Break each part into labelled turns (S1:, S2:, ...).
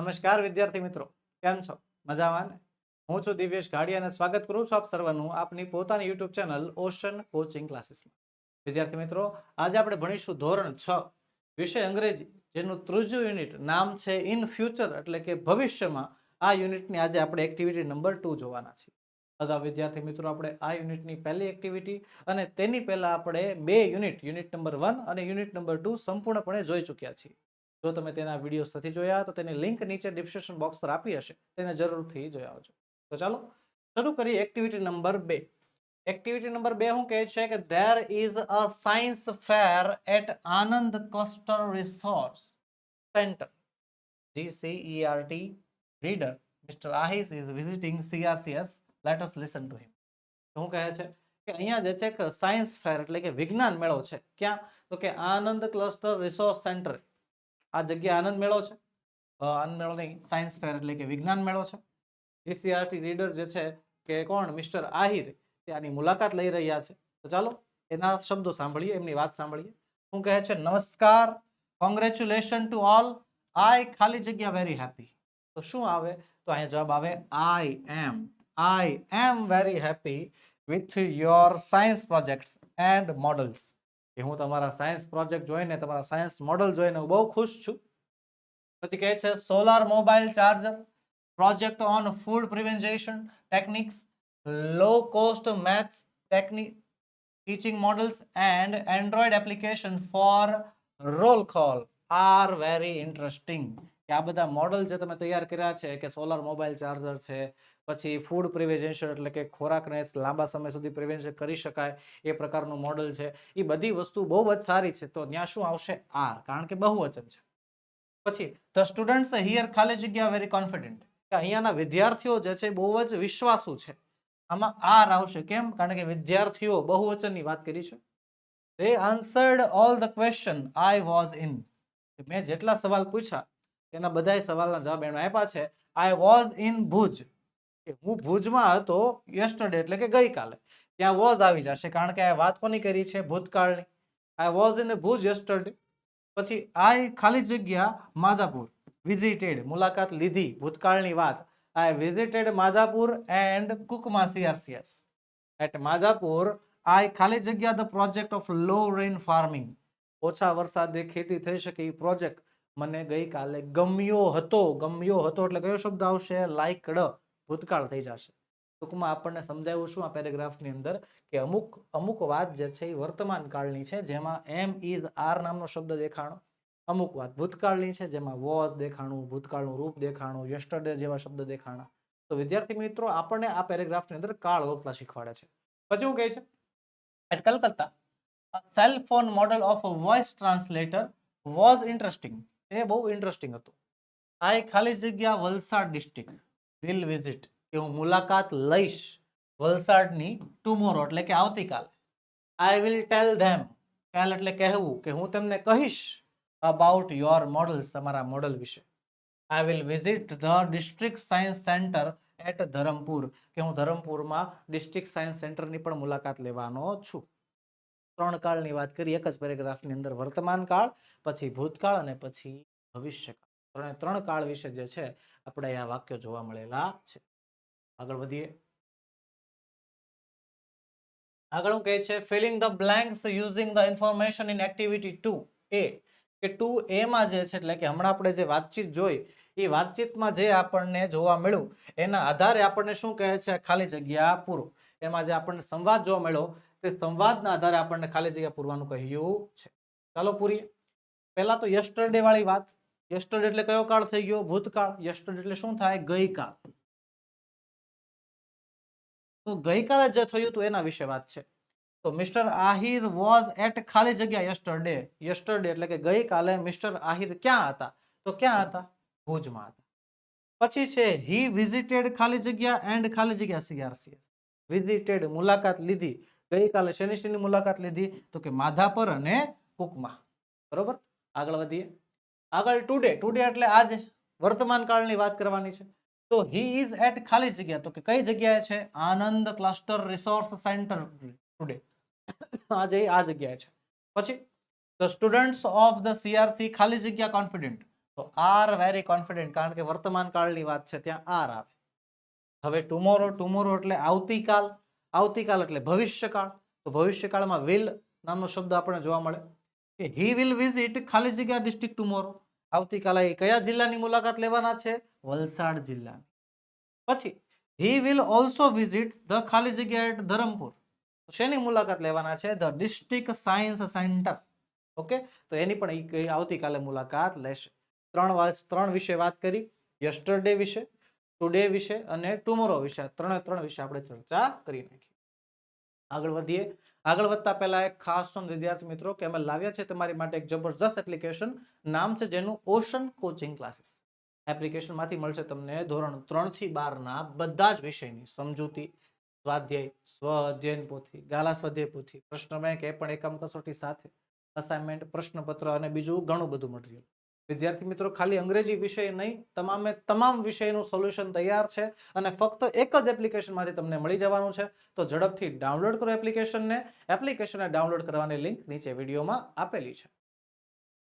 S1: નમસ્કાર વિદ્યાર્થી મિત્રો, કેમ છો? મજામાં ને? હું છું દિવ્યેશ ગાડી અને સ્વાગત કરું છું આપ સર્વનું આપની પોતાની યુટ્યુબ ચેનલ ઓશન કોચિંગ ક્લાસીસમાં. વિદ્યાર્થી મિત્રો, આજે આપણે ભણીશું ધોરણ છ, વિષય અંગ્રેજી, જેનું ત્રીજું યુનિટ નામ છે ઇન ફ્યુચર, એટલે કે ભવિષ્યમાં. આ યુનિટની આજે આપણે એક્ટિવિટી નંબર ટુ જોવાના છીએ. અગાઉ વિદ્યાર્થી મિત્રો, આપણે આ યુનિટની પહેલી એક્ટિવિટી અને તેની પહેલાં આપણે બે યુનિટ યુનિટ નંબર વન અને યુનિટ નંબર ટુ સંપૂર્ણપણે જોઈ ચૂક્યા છીએ. જો તમે તેના વિડીયોઝ નથી જોયા, તો તેની લિંક નીચે ડિસ્ક્રિપ્શન બોક્સ પર આપી હશે. તેને જરૂરથી જોઈ આવજો. તો ચાલો, શરૂ કરીએ એક્ટિવિટી નંબર બે. એક્ટિવિટી નંબર બે શું કહે છે કે there is a science fair at Anand cluster resource centre GCERT reader mister આહિસ is visiting CRCs let us listen to him શું કહે છે કે અહીંયા જે છે કે સાયન્સ ફેર એટલે કે વિજ્ઞાન મેળો છે. ક્યાં? તો કે આનંદ ક્લસ્ટર રિસોર્સ સેન્ટર આ જગ્યા આનંદ મેળો છે? આનંદ મેળો નહીં સાયન્સ ફેર એટલે કે વિજ્ઞાન મેળો છે? જીસીઆરટી રીડર જે છે કે કોણ? મિસ્ટર આહિર, તે આની મુલાકાત લઈ રહ્યા છે. તો ચાલો, એના શબ્દો સાંભળીએ, એમની વાત સાંભળીએ. શું કહે છે? નમસ્કાર કોંગ્રેચ્યુલેશન ટુ ઓલ આઈ ખાલી જગ્યા વેરી હેપી તો શું આવે? તો અહીંયા જવાબ આવે I am I am very happy with your science projects and models કે હું તમારા સાયન્સ પ્રોજેક્ટ જોઈને, તમારા સાયન્સ મોડલ જોઈને બહુ ખુશ છું. પછી કહે છે solar mobile charger project on food prevention techniques low cost maths technique teaching models and android application for roll call are very interesting કે આ બધા મોડલ જે તમે તૈયાર કર્યા છે, કે સોલાર મોબાઈલ ચાર્જર છે, પછી ફૂડ પ્રિવેન્શન એટલે કે ખોરાકને લાંબા સમય સુધી પ્રિવેન્શન કરી શકાય, એ પ્રકારનું મોડલ છે. એ બધી વસ્તુ બહુ જ સારી છે. તો ત્યાં શું આવશે? આર કારણ કે બહુવચન છે. પછી ધ સ્ટુડન્ટ્સ હિયર ખાલી જગ્યા વેરી કોન્ફિડન્ટ કે અહીંયાના વિદ્યાર્થીઓ જે છે બહુ જ વિશ્વાસુ છે. આમાં આર આવશે કેમ? કારણ કે વિદ્યાર્થીઓ બહુવચનની વાત કરી છે. They answered all the question I was in મેં જેટલા સવાલ પૂછ્યા તેના બધાય સવાલના જવાબ એમણે આપ્યા છે. I was in Bhuj. કે હું ભુજમાં હતો યસ્ટરડે એટલે કે ગઈકાલે. ત્યાં વોઝ આવી જશે. કારણ કે આ વાત કોની કરી છે? ભૂતકાળની. I was in Bhuj yesterday પછી આઈ ખાલી જગ્યા માધાપુર. વિઝિટેડ મુલાકાત લીધી, ભૂતકાળની વાત. I visited Madhapur and Kukma CRCS at Madhapur I ખાલી જગ્યા the project of low rain farming ઓછા વરસાદે ખેતી થઈ શકે એ પ્રોજેક્ટ મને ગઈકાલે ગમ્યો હતો ગમ્યો હતો એટલે કયો શબ્દ આવશે? લાઈકડ ભૂતકાળ થઈ જશે. ટૂંકમાં આપણને સમજાવ્યું શું આ પેરેગ્રાફની અંદર કે અમુક અમુક વાત જે છે એ વર્તમાન કાળની છે, જેમાં એમ ઇઝ આર નામનો શબ્દ દેખાણો. અમુક વાત ભૂતકાળની છે, જેમાં વોઝ દેખાણું, ભૂતકાળનું રૂપ દેખાણું યસ્ટરડે જેવા શબ્દ દેખાણા. તો વિદ્યાર્થી મિત્રો, આપણને આ પેરેગ્રાફની અંદર કાળ ઓળખતા શીખવાડે છે. પછી હું કહે છે? At Calcutta cell phone model of voice translator was interesting એ બહુ ઇન્ટરેસ્ટિંગ હતું. આ એક ખાલી જગ્યા વલસાડ ડિસ્ટ્રિક્ટ વિલ વિઝિટ કે હું મુલાકાત લઈશ વલસાડની ટુમોરો એટલે કે આવતીકાલે. I will tell them tell એટલે કહેવું કે હું તેમને કહીશ અબાઉટ યોર મોડલ્સ તમારા મોડલ વિશે. I will visit the district science centre at Dharampur, કે હું ધરમપુરમાં ડિસ્ટ્રિક્ટ સાયન્સ સેન્ટરની પણ મુલાકાત લેવાનો છું. ત્રણ કાળની વાત કરી, એક જ પેરેગ્રાફની અંદર વર્તમાન કાળ, પછી ભૂતકાળ અને પછી ભવિષ્યકાળ ત્રણે ત્રણ કાળ વિશે જે છે, આપણે આ વાક્યો જોવા મળેલા છે. આગળ વધીએ. આગળ હું કહે છે filling the blanks using the information in activity two A કે ટુ એમાં જે છે, એટલે કે હમણાં આપણે જે વાતચીત જોઈ, એ વાતચીતમાં જે આપણને જોવા મળ્યું, એના આધારે આપણને શું કહે છે, ખાલી જગ્યા પૂરો. એમાં જે આપણને સંવાદ જોવા મળ્યો તે સંવાદના આધારે આપણને ખાલી જગ્યા પૂરવાનું કહ્યું છે. ચાલો પૂરીએ. પહેલા તો યસ્ટરડે વાળી વાત. યસ્ટરડે એટલે કયો કાળ થઈ ગયો? ભૂતકાળ. યસ્ટરડે એટલે શું થાય? ગઈકાળ. તો ગઈકાલે જે થયું હતું એના વિશે વાત છે. તો મિસ્ટર આહિર વોઝ એટ ખાલી જગ્યા યસ્ટરડે યસ્ટરડે એટલે કે ગઈકાલે મિસ્ટર આહિર ક્યાં હતા? તો ક્યાં હતા? ભુજમાં હતા. પછી છે હી વિઝિટેડ ખાલી જગ્યા એન્ડ ખાલી જગ્યા સીઆરસીએસ વિઝિટેડ મુલાકાત લીધી. ગઈકાલે શનિ શનિ મુલાકાત લીધી તો કે માધાપર અને કુકમા. બરોબર? આગળ વધીએ. આગળ ટુડે. ટુડે એટલે આજે વર્તમાન કાળની વાત કરવાની છે. તો હી ઇઝ એટ ખાલી જગ્યા. તો કે કઈ જગ્યાએ છે? Anand cluster resource centre today. આજે આ જગ્યાએ છે. પછી the students of the CRC ખાલી જગ્યા કોન્ફિડન્ટ તો આર વેરી કોન્ફિડન્ટ કારણ કે વર્તમાન કાળની વાત છે, ત્યાં આર આવે. હવે ટુમોરો ટુમોરો એટલે આવતીકાલ. આવતીકાલ એટલે ભવિષ્યકાળ. તો ભવિષ્યકાળમાં વિલ નામનો શબ્દ આપણને જોવા મળે કે હી વિલ વિઝિટ ખાલી જગ્યા ડિસ્ટ્રિક્ટ ટુમોરો આવતીકાલે એ કયા જિલ્લાની મુલાકાત લેવાના છે? વલસાડ જિલ્લાની. પછી he will also visit the ખાલી જગ્યા એટ ધરમપુર. શેની મુલાકાત લેવાના છે? The district science centre okay? તો એની પણ આવતીકાલે મુલાકાત લેશે. ત્રણ ત્રણ વિશે વાત કરી. યસ્ટરડે વિશે. ટુડે વિશે અને ટુમોરો વિશે ત્રણે ત્રણ વિશે આપણે ચર્ચા કરી નાખી. આગળ વધીએ. આગળ વધતા પહેલા એક ખાસ વિદ્યાર્થી મિત્રો કે અમે લાવ્યા છે તમારી માટે એક જબરજસ્ત એપ્લિકેશન નામ છે જેનું ઓશન કોચિંગ ક્લાસીસ એપ્લિકેશનમાંથી મળશે તમને ધોરણ ત્રણથી બાર ના બધા જ વિષયની સમજૂતી, સ્વાધ્યાય સ્વ અધ્યયન પોથી, ગાલા સ્વાધ્યાય પોથી, પ્રશ્ન બેંક, એ પણ એકમ કસોટી સાથે અસાઇનમેન્ટ પ્રશ્નપત્ર અને બીજું ઘણું બધું મટીરિયલ વિદ્યાર્થી મિત્રો, ખાલી અંગ્રેજી વિષય નહીં, તમામે તમામ વિષયનું સોલ્યુશન તૈયાર છે અને ફક્ત એક જ એપ્લિકેશનમાંથી તમને મળી જવાનું છે. તો ઝડપથી ડાઉનલોડ કરો એપ્લિકેશનને એપ્લિકેશનને ડાઉનલોડ કરવાની લિંક નીચે વિડીયોમાં આપેલી છે.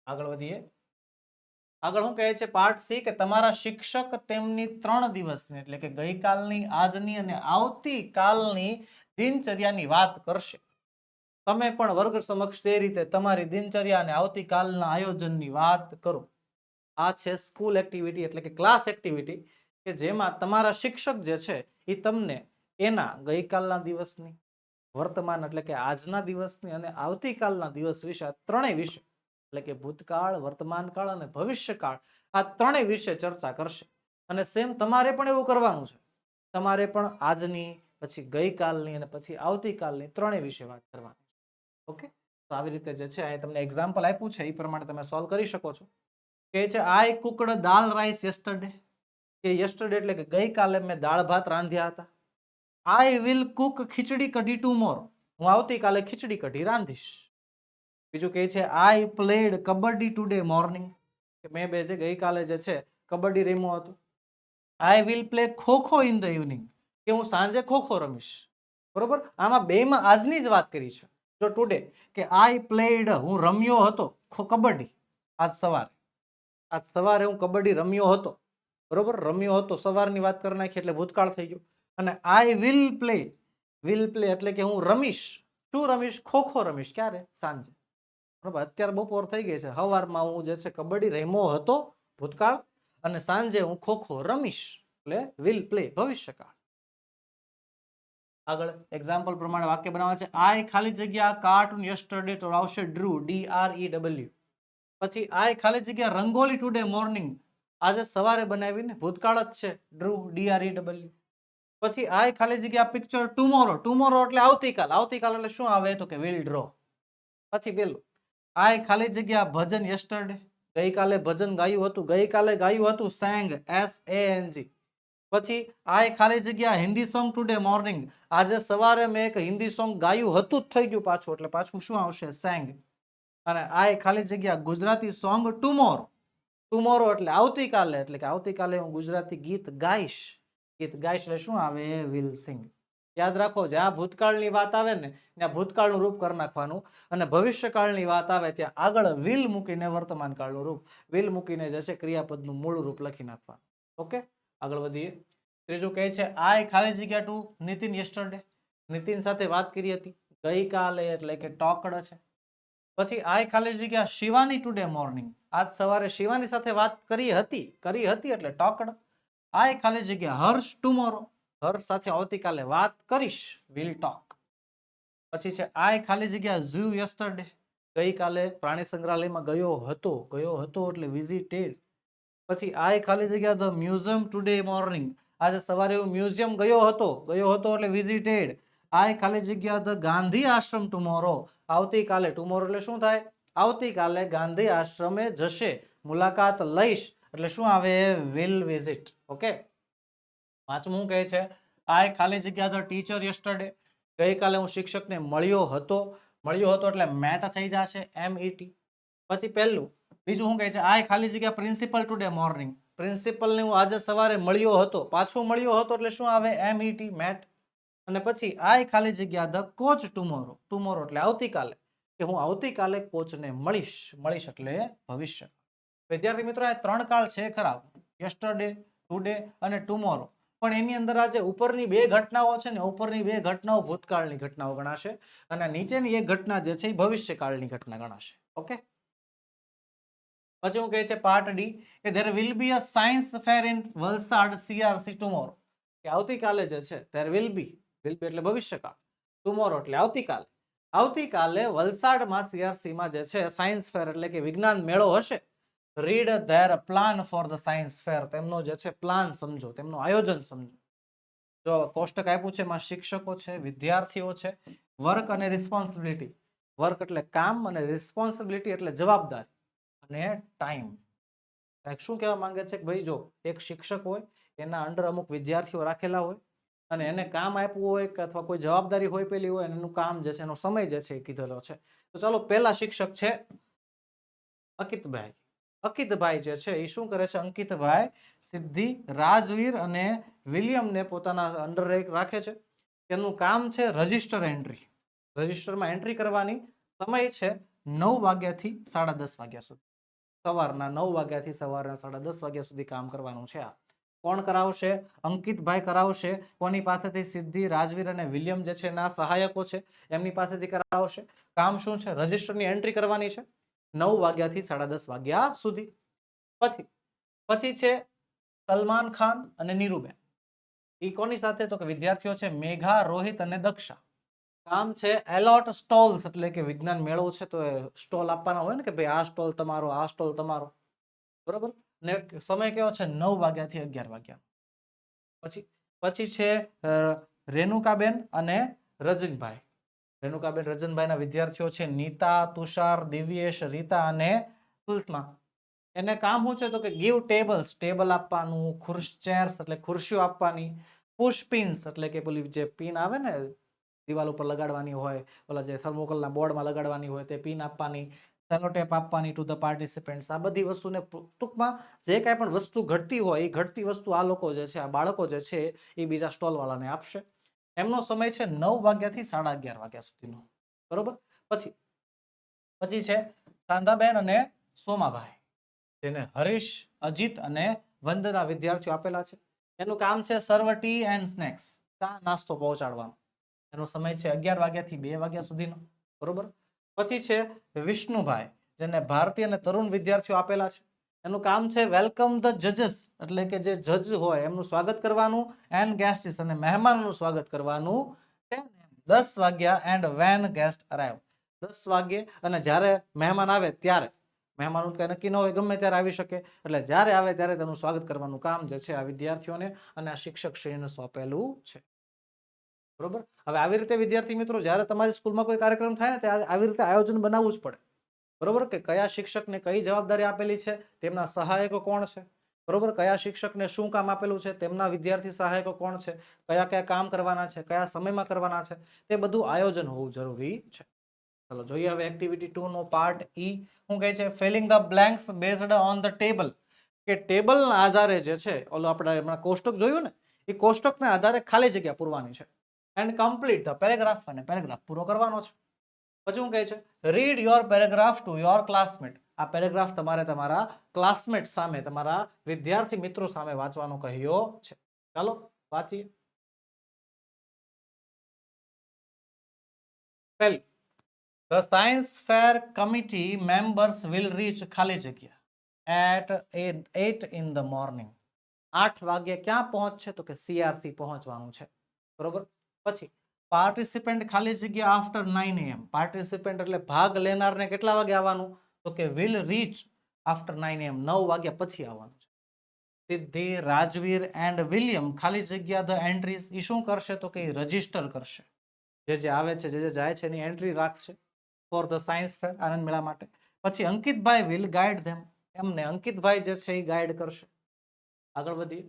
S1: આગળ વધીએ. આગળ હું કહે છે? પાર્ટ સી કે તમારા શિક્ષક તેમની ત્રણ દિવસની, એટલે કે ગઈકાલની, આજની અને આવતીકાલની દિનચર્યાની વાત કરશે. તમે પણ વર્ગ સમક્ષ તે રીતે તમારી દિનચર્યા અને આવતીકાલના આયોજનની વાત કરો. આ છે સ્કૂલ એક્ટિવિટી એટલે કે ક્લાસ એક્ટિવિટી કે જેમાં તમારા શિક્ષક જે છે એ તમને એના ગઈકાલના દિવસની, વર્તમાન એટલે કે આજના દિવસની અને આવતીકાલના દિવસ વિશે ત્રણેય વિશે, એટલે કે ભૂતકાળ, વર્તમાનકાળ અને ભવિષ્યકાળ, આ ત્રણેય વિશે ચર્ચા કરશે. અને સેમ તમારે પણ એવું કરવાનું છે. તમારે પણ આજની, પછી ગઈકાલની અને પછી આવતીકાલની ત્રણેય વિશે વાત કરવાની ઓકે તો આવી રીતે જે છે અહીં તમને એક્ઝામ્પલ આપ્યું છે, એ પ્રમાણે તમે સોલ્વ કરી શકો છો. કે છે I cooked dal rice yesterday કે યસ્ટરડે એટલે કે ગઈકાલે મેં દાળ ભાત રાંધ્યા હતા. I will Cook khichdi kadhi ટુમોર હું આવતીકાલે ખીચડી કઢી રાંધીશ. બીજું કહે છે I played kabaddi today morning કે મેં બે જે ગઈકાલે જે છે, કબડ્ડી રમ્યું હતું. I will play khokho in the evening કે હું સાંજે ખોખો રમીશ. બરોબર? આમાં બેમાં આજની જ વાત કરી છે. જો ટુડે કે આઈ પ્લેડ હું રમ્યો હતો ખો, કબડ્ડી. આજ સવારે. આજ સવારે હું કબડ્ડી રમ્યો હતો, બરોબર? રમ્યો હતો, સવારની વાત કરી નાખી એટલે ભૂતકાળ થઈ ગયો. અને I will play will play એટલે કે હું રમીશ. શું રમીશ? ખોખો રમીશ. ક્યારે? સાંજે. બરોબર? અત્યારે બપોર થઈ ગઈ છે. સવારમાં હું જે છે કબડ્ડી રમ્યો હતો, ભૂતકાળ, અને સાંજે હું ખોખો રમીશ. એટલે વિલ પ્લે ભવિષ્યકાળ. આગળ એક્ઝામ્પલ પ્રમાણે વાક્ય બનાવવા છે. આઈ ખાલી જગ્યા કાર્ટૂન યસ્ટરડે તો આવશે drew D R E W પછી આઈ ખાલી જગ્યા રંગોલી ટુડે મોર્નિંગ આજે સવારે બનાવીને ભૂતકાળ જ છે ડ્રુ ડીઆરઈ ડબલ્યુ પછી આ ખાલી જગ્યા પિક્ચર ટુમોરો ટુમોરો એટલે આવતીકાલ આવતીકાલ એટલે શું આવે તો કે વિલ ડ્રો પછી પેલું, આ ખાલી જગ્યા ભજન યસ્ટરડે ગઈકાલે ભજન ગાયું હતું, ગઈકાલે ગાયું હતું sang S A N G પછી આ ખાલી જગ્યા હિન્દી સોંગ ટુડે મોર્નિંગ આજે સવારે મેં એક હિન્દી સોંગ ગાયું હતું જ થઈ ગયું પાછું, એટલે પાછું શું આવશે? સેંગ અને આઈ ખાલી જગ્યા ગુજરાતી સોંગ ટુમોરો ટુમોરો એટલે આવતીકાલે, એટલે કે આવતીકાલે હું ગુજરાતી ગીત ગાઈશ. ગીત ગાઈશ એટલે શું આવે? વિલ સિંગ યાદ રાખો જ્યાં ભૂતકાળની વાત આવે ને ત્યાં ભૂતકાળનું રૂપ કરી નાખવાનું. અને ભવિષ્યકાળની વાત આવે, ત્યાં આગળ વિલ મૂકીને વર્તમાન કાળનું રૂપ. વિલ મૂકીને જે છે ક્રિયાપદનું મૂળ રૂપ લખી નાખવાનું. ઓકે આગળ વધીએ. ત્રીજું કહે છે આઈ ખાલી જગ્યા ટુ નીતિન યસ્ટરડે નીતિન સાથે વાત કરી હતી. ગઈકાલે એટલે કે ટોકડ છે. પછી આઈ ખાલી જગ્યા શિવાની ટુડે મોર્નિંગ આજ સવારે શિવાની સાથે વાત કરી હતી કરી હતી એટલે ટોકડ. આય ખાલી જગ્યા હર્ષ ટુમોરો હર્ષ સાથે આવતીકાલે વાત કરીશ. વિલ ટોક પછી છે આઈ ખાલી જગ્યા ઝૂ યસ્ટરડે ગઈકાલે પ્રાણી સંગ્રહાલયમાં ગયો હતો ગયો હતો એટલે વિઝિટેડ પછી આઈ ખાલી જગ્યા ધ મ્યુઝિયમ ટુડે મોર્નિંગ આજે સવારે હું મ્યુઝિયમ ગયો હતો ગયો હતો એટલે વિઝિટેડ આઈ ખાલી જગ્યા ધ ગાંધી આશ્રમ ટુમોરો આવતીકાલે ટુમોરો એટલે શું થાય? આવતીકાલે ગાંધી આશ્રમે જશે. મુલાકાત લઈશ. એટલે શું આવે? વિલ વિઝિટ ઓકે પાંચમું કહે છે આઈ ખાલી જગ્યા ધ ટીચર યસ્ટરડે ગઈકાલે હું શિક્ષકને મળ્યો હતો. મળ્યો હતો એટલે મેટ થઈ જશે એમ ટી પછી પહેલું, બીજું શું કહે છે? આ ખાલી જગ્યા પ્રિન્સિપલ ટુડે મોર્નિંગ પ્રિન્સિપલને હું આજે સવારે મળ્યો હતો. પાછો મળ્યો હતો એટલે શું આવે? M T met. અને પછી આય ખાલી જગ્યા ધ કોચ ટુમોરો ટુમોરો એટલે આવતીકાલે, કે હું આવતીકાલે કોચને મળીશ મળીશ એટલે ભવિષ્ય વિદ્યાર્થી મિત્રો, આ ત્રણ કાળ છે ખરા યસ્ટરડે ટુડે અને ટુમોરો પણ એની અંદર આજે ઉપરની બે ઘટનાઓ છે ને ઉપરની બે ઘટનાઓ ભૂતકાળની ઘટનાઓ ગણાશે અને નીચેની એક ઘટના જે છે એ ભવિષ્યકાળની ઘટના ગણાશે. ઓકે? પછી હું કહે છે પાર્ટ ડી કે there will be a science fair in Valsad CRC tomorrow કે આવતીકાલે જે છે there will be will be એટલે ભવિષ્યકાળ ટુમોરો એટલે આવતીકાલે. આવતીકાલે વલસાડમાં સીઆરસીમાં જે છે સાયન્સ ફેર એટલે કે વિજ્ઞાન મેળો હશે. Read their plan for the science fair તેમનો જે છે પ્લાન સમજો, તેમનું આયોજન સમજો. જો કોષ્ટક આપ્યું છે, એમાં શિક્ષકો છે, વિદ્યાર્થીઓ છે વર્ક અને રિસ્પોન્સિબિલિટી વર્ક એટલે કામ અને રિસ્પોન્સિબિલિટી એટલે જવાબદારી અને ટાઈમ શું કહેવા માંગે છે કે ભાઈ, જો એક શિક્ષક હોય, એના અંડર અમુક વિદ્યાર્થીઓ રાખેલા હોય અને એને કામ આપ્યું હોય કે અથવા કોઈ જવાબદારી હોય પેલી હોય એનું કામ જે છે, એનો સમય જે છે એ કીધેલો છે. તો ચાલો, પહેલા શિક્ષક છે અકિતભાઈ. અકિતભાઈ જે છે એ શું કરે છે? અંકિતભાઈ સિદ્ધિ રાજવીર અને વિલિયમને પોતાના અંડર રાખે છે. એનું કામ છે રજિસ્ટર એન્ટ્રી. રજિસ્ટરમાં એન્ટ્રી કરવાની સમય છે નવ વાગ્યાથી સાડા દસ વાગ્યા સુધી. સવારના નવ વાગ્યાથી સવારના સાડા દસ વાગ્યા સુધી કામ કરવાનું છે આ. કોણ કરાવશે? અંકિતભાઈ કરાવશે. કોની પાસેથી સિદ્ધિ, રાજવીર અને વિલિયમ જે છે એના સહાયકો છે, એમની પાસેથી કરાવશે. કામ શું છે? રજિસ્ટરની એન્ટ્રી કરવાની છે. નવ વાગ્યાથી સાડા દસ વાગ્યા સુધી. પછી પછી છે સલમાન ખાન અને નીરુબેન. એ કોની સાથે? તો કે વિદ્યાર્થીઓ છે મેઘા, રોહિત અને દક્ષા. કામ છે એલોટ સ્ટોલ્સ, એટલે કે વિજ્ઞાન મેળો છે, તો સ્ટોલ આપવાના હોય ને કે ભાઈ આ સ્ટોલ તમારો, આ સ્ટોલ તમારો. બરોબર? ને સમય કેવો છે? નવ વાગ્યાથી અગિયાર વાગ્યા. પછી પછી છે રેણુકાબેન અને રજનભાઈ. રેણુકાબેન રજનભાઈના વિદ્યાર્થીઓ છે નીતા, તુષાર, દિવ્યેશ, રીતા અને સુષ્મા એને કામ શું છે? તો કે ગીવ ટેબલ્સ ટેબલ આપવાનું, ખુરશ ચેર્સ એટલે ખુરશીઓ આપવાની પુશ પિન્સ એટલે કે પેલી જે પિન આવે ને, દિવાલ ઉપર લગાડવાની હોય, ઓલા જે થર્મોકોલના બોર્ડમાં લગાડવાની હોય તે પિન આપવાની સેલોટેપ આપવાની ટુ ધ પાર્ટિસિપેન્ટ્સ આ બધી વસ્તુને ટૂંકમાં જે કાંઈ પણ વસ્તુ ઘટતી હોય, એ ઘટતી વસ્તુ આ લોકો જે છે, આ બાળકો જે છે, એ બીજા સ્ટોલ વાળાને આપશે. એમનો સમય છે નવ વાગ્યાથી સાડા અગિયાર વાગ્યા સુધીનો. બરોબર? પછી પછી છે સાંધાબેન અને સોમાભાઈ, જેને હરીશ, અજીત અને વંદના વિદ્યાર્થીઓ આપેલા છે. એનું કામ છે સર્વ ટી એન્ડ સ્નેક્સ ચા નાસ્તો પહોંચાડવાનો. એનો સમય છે અગિયાર વાગ્યાથી બે વાગ્યા સુધીનો. બરોબર? પછી છે વિષ્ણુભાઈ જેને ભારતીય અને તરુણ વિદ્યાર્થીઓ આપેલા છે. એનું કામ છે વેલકમ ધ જજીસ એટલે કે જે જજ હોય એમનું સ્વાગત કરવાનું એન્ડ ગેસ્ટિસ અને મહેમાનોનું સ્વાગત કરવાનું. 10 AM, દસ વાગ્યા એન્ડ વેન ગેસ્ટ અરાઈવ. દસ વાગ્યે અને જ્યારે મહેમાન આવે ત્યારે. મહેમાનો કંઈ નક્કી ન હોય ગમે ત્યારે આવી શકે. એટલે જ્યારે આવે ત્યારે તેનું સ્વાગત કરવાનું કામ જે છે આ વિદ્યાર્થીઓને અને આ શિક્ષક શ્રેણીને સોંપેલું છે. બરોબર? હવે આવી રીતે વિદ્યાર્થી મિત્રો, જ્યારે તમારી સ્કૂલમાં કોઈ કાર્યક્રમ થાય ને, ત્યારે આવી રીતે આયોજન બનાવવું જ પડે. બરોબર? કે કયા શિક્ષકને કઈ જવાબદારી આપેલી છે, તેમના સહાયકો કોણ છે? બરોબર? કયા શિક્ષકને શું કામ આપેલું છે, તેમના વિદ્યાર્થી સહાયકો કોણ છે? કયા કયા કામ કરવાના છે, કયા સમયમાં કરવાના છે, તે બધું આયોજન હોવું જરૂરી છે. ચલો જોઈએ હવે એક્ટિવિટી ટુ નો પાર્ટ ઈ શું કહે છે? Filling the blanks based on the table કે ટેબલના આધારે જે છે, ઓલો આપણે હમણાં કોષ્ટક જોયું ને, એ કોષ્ટકના આધારે ખાલી જગ્યા પૂરવાની છે. એન્ડ કમ્પ્લીટ ધ પેરેગ્રાફ અને પેરેગ્રાફ પૂરો કરવાનો છે. પછી શું કહે છે? Read your paragraph to your classmate આ પેરેગ્રાફ તમારે તમારા ક્લાસમેટ સામે, તમારા વિદ્યાર્થી મિત્રો સામે વાંચવાનો કહ્યો છે. ચાલો, વાંચીએ. પહેલું the science fair committee members will reach ખાલી જગ્યા at at in the morning આઠ વાગ્યા ક્યાં પહોંચશે? તો કે સીઆરસી પહોંચવાનું છે. બરોબર? પછી પાર્ટિસિપેન્ટ ખાલી જગ્યા આફ્ટર નાઇન એમ પાર્ટિસિપેન્ટ એટલે ભાગ લેનારને કેટલા વાગે આવવાનું? તો કે will reach after nine AM નવ વાગ્યા પછી આવવાનું છે. સિદ્ધિ, રાજવીર એન્ડ વિલિયમ ખાલી જગ્યા ધ એન્ટ્રીઝ એ શું કરશે? તો કે રજિસ્ટર કરશે. જે જે આવે છે, જે જે જાય છે, એની એન્ટ્રી રાખશે ફોર ધ સાયન્સ ફેર આનંદ મેળા માટે. પછી અંકિતભાઈ વિલ ગાઈડ ધેમ એમને અંકિતભાઈ જે છે એ ગાઈડ કરશે. આગળ વધીએ.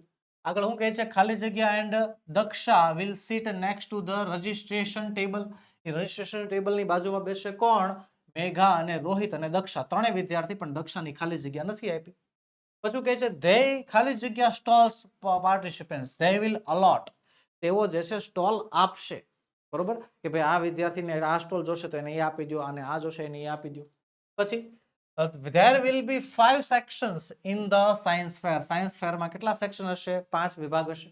S1: આગળ હું કહે છે? ખાલી જગ્યા and Daksha will sit next to the registration table A registration ટેબલની બાજુમાં બેસશે કોણ? મેઘા અને રોહિત અને દક્ષા. ત્રણેય વિદ્યાર્થી પણ દક્ષાની ખાલી જગ્યા નથી આપી. પછી કહે છે? ધે ખાલી જગ્યા stalls participant they will allot તેઓ જે છે સ્ટોલ આપશે. બરોબર? કે ભાઈ આ વિદ્યાર્થીને આ સ્ટોલ જોશે તો એને એ આપી દો અને આ જોશે, એને એ આપી દો પછી there will be five sections in the science fair. Science ફેરમાં કેટલા સેક્શન હશે? પાંચ વિભાગ હશે.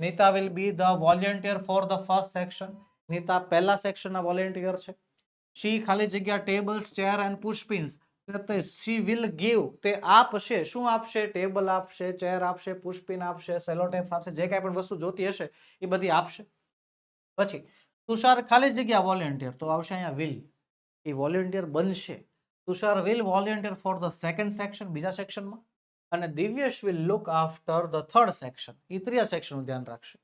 S1: Nita will be the volunteer for the first section. Nita પહેલા સેક્શનના વોલેન્ટિયર છે. શી ખાલી જગ્યા tables chair and pushpins she will give તે આપશે. શું આપશે? ટેબલ આપશે ચેર આપશે પુશપિન આપશે સેલોટેપ્સ આપશે, જે કાંઈ પણ વસ્તુ જોતી હશે, એ બધી આપશે. પછી, તુષાર ખાલી જગ્યા વોલેન્ટિયર તો આવશે અહીંયા વિલ એ વોલેન્ટિયર બનશે. Tushar will volunteer for the second section બીજા સેક્શનમાં અને Divyesh will look after the third section એ ત્રીજા સેક્શનનું ધ્યાન રાખશે.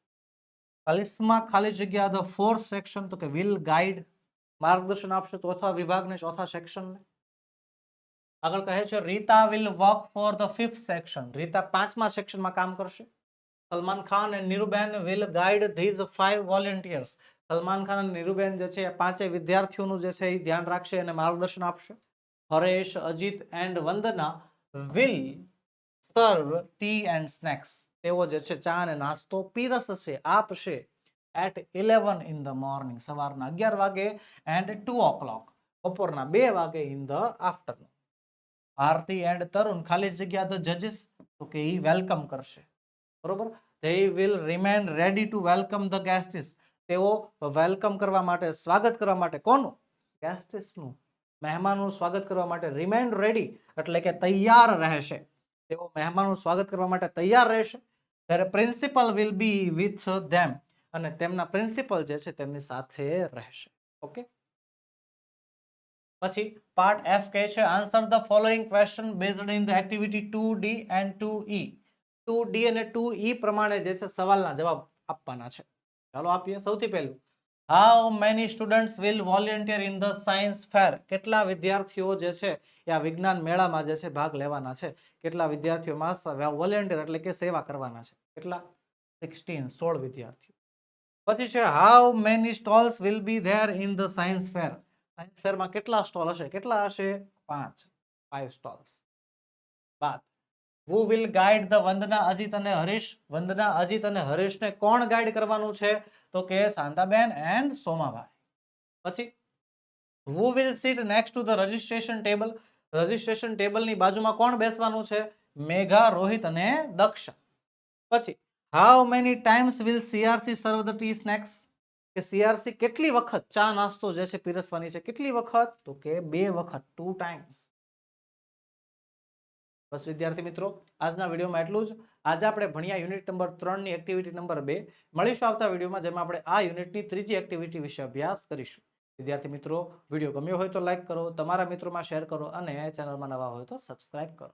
S1: કલિસ્મા ખાલી જગ્યા ધ ફોર્થ સેક્શન તો કે વિલ ગાઈડ માર્ગદર્શન આપશે ચોથા વિભાગને, ચોથા સેક્શનને આગળ કહે છે, Rita will work for the fifth section Rita પાંચમા સેક્શનમાં કામ કરશે. સલમાન ખાન અને Niruben will guide these five volunteers Salman Khan અને નીરુબેન જે છે, એ પાંચે વિદ્યાર્થીઓનું જે છે, એ ધ્યાન રાખશે અને માર્ગદર્શન આપશે. Haresh, Ajit and Vandana will serve tea and snacks તેઓ જે છે ચા અને નાસ્તો પીરસશે, આપશે at eleven in the morning સવારના અગિયાર વાગે એન્ડ ટુ ઓ ક્લોક બપોરના બે વાગે in the afternoon Bharati and Tarun ખાલી જગ્યા ધ જજીસ, તો કે એ વેલકમ કરશે. બરોબર? They will remain ready to welcome the guests તેઓ વેલકમ કરવા માટે, સ્વાગત કરવા માટે કોનું? ગેસ્ટિસનું મહેમાનનું સ્વાગત કરવા માટે રિમેન રેડી એટલે કે તૈયાર રહેશે. તેઓ મહેમાનનું સ્વાગત કરવા માટે તૈયાર રહેશે. ત્યારે principal will be with them અને તેમના પ્રિન્સિપલ જે છે તેમની સાથે રહેશે. ઓકે પછી પાર્ટ એફ કહે છે answer the following question based in the activity two D and two E two D અને ટુ ઈ પ્રમાણે જે છે સવાલના જવાબ આપવાના છે. ચાલો આપીએ સૌથી પહેલું. How many students will volunteer in the science fair કેટલા વિદ્યાર્થીઓ જે છે એ આ વિજ્ઞાન મેળામાં જે છે ભાગ લેવાના છે? કેટલા વિદ્યાર્થીઓમાં વોલેન્ટિયર એટલે કે સેવા કરવાના છે? કેટલા? સિક્સટીન સોળ વિદ્યાર્થીઓ. પછી છે how many stalls will be there in the science fair science ફેરમાં કેટલા સ્ટોલ હશે? કેટલા હશે? પાંચ. ફાઈવ સ્ટોલ્સ બાદ. Who will guide the Vandana Ajit અને હરીશ? વંદના અજીત અને હરીશને કોણ ગાઈડ કરવાનું છે? તો કે શાંતાબેન એન્ડ સોમાભાઈ. પછી who will sit next to the registration table registration ટેબલની બાજુમાં કોણ બેસવાનું છે? મેઘા, રોહિત અને દક્ષ. પછી how many times will CRC serve the tea snacks કે સીઆરસી કેટલી વખત ચા નાસ્તો જે છે પીરસવાની છે, કેટલી વખત? તો કે બે વખત ટુ ટાઈમ્સ બસ વિદ્યાર્થી મિત્રો, આજના વિડીયોમાં એટલું જ. આજે આપણે ભણ્યા યુનિટ નંબર ત્રણની એક્ટિવિટી નંબર બે મળીશું આવતા વિડીયોમાં જેમાં આપણે આ યુનિટની ત્રીજી એક્ટિવિટી વિશે અભ્યાસ કરીશું. વિદ્યાર્થી મિત્રો વીડિયો ગમ્યો હોય તો લાઇક કરો, તમારા મિત્રોમાં શેર કરો અને ચેનલમાં નવા હોય તો સબસ્ક્રાઇબ કરો.